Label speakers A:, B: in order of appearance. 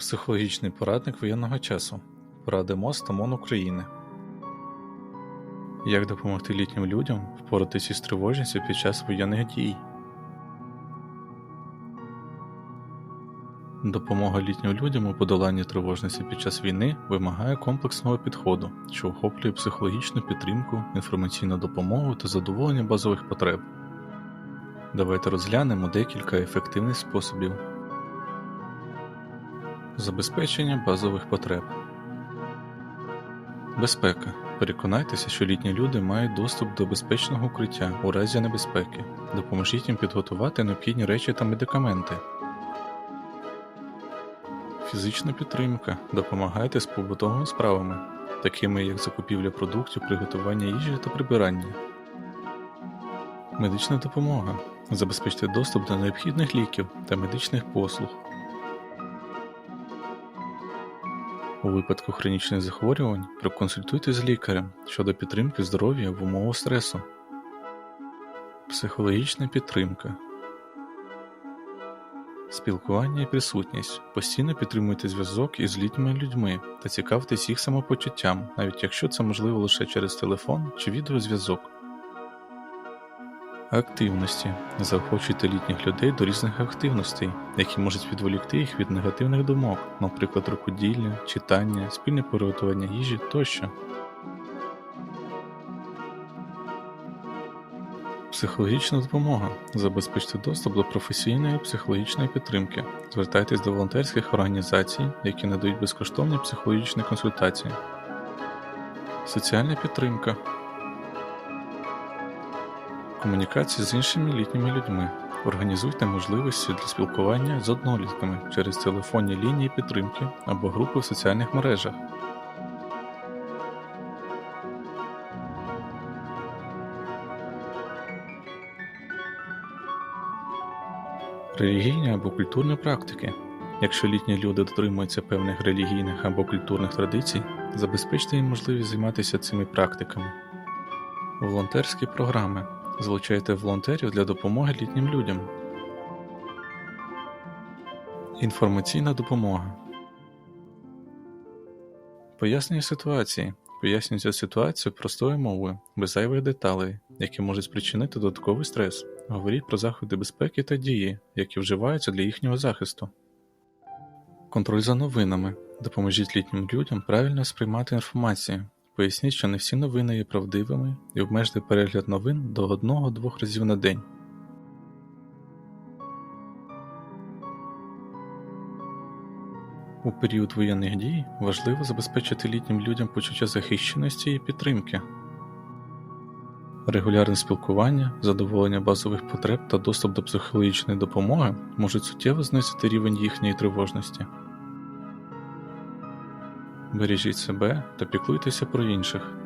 A: Психологічний порадник воєнного часу. Поради МОЗ та України. Як допомогти літнім людям впоратися із тривожністю під час воєнних дій? Допомога літнім людям у подоланні тривожності під час війни вимагає комплексного підходу, що охоплює психологічну підтримку, інформаційну допомогу та задоволення базових потреб. Давайте розглянемо декілька ефективних способів. Забезпечення базових потреб. Безпека. Переконайтеся, що літні люди мають доступ до безпечного укриття у разі небезпеки. Допоможіть їм підготувати необхідні речі та медикаменти. Фізична підтримка. Допомагайте з побутовими справами, такими як закупівля продуктів, приготування їжі та прибирання. Медична допомога. Забезпечте доступ до необхідних ліків та медичних послуг. У випадку хронічних захворювань проконсультуйтесь з лікарем щодо підтримки здоров'я в умовах стресу. Психологічна підтримка. Спілкування і присутність. Постійно підтримуйте зв'язок із літніми людьми та цікавтесь їх самопочуттям, навіть якщо це можливо лише через телефон чи відеозв'язок. Активності. Заохочуйте літніх людей до різних активностей, які можуть відволікти їх від негативних думок, наприклад, рукоділля, читання, спільне приготування їжі тощо. Психологічна допомога. Забезпечте доступ до професійної психологічної підтримки. Звертайтесь до волонтерських організацій, які надають безкоштовні психологічні консультації. Соціальна підтримка. Комунікація з іншими літніми людьми. Організуйте можливості для спілкування з однолітками через телефонні лінії підтримки або групи в соціальних мережах. Релігійні або культурні практики. Якщо літні люди дотримуються певних релігійних або культурних традицій, забезпечте їм можливість займатися цими практиками. Волонтерські програми. Залучайте волонтерів для допомоги літнім людям. Інформаційна допомога. Пояснення ситуації. Пояснюється ситуацію простою мовою, без зайвих деталей, які можуть спричинити додатковий стрес. Говоріть про заходи безпеки та дії, які вживаються для їхнього захисту. Контроль за новинами. Допоможіть літнім людям правильно сприймати інформацію. Поясніть, що не всі новини є правдивими, і обмежте перегляд новин до одного-двох разів на день. У період воєнних дій важливо забезпечити літнім людям почуття захищеності і підтримки. Регулярне спілкування, задоволення базових потреб та доступ до психологічної допомоги можуть суттєво знизити рівень їхньої тривожності. Бережіть себе та піклуйтеся про інших.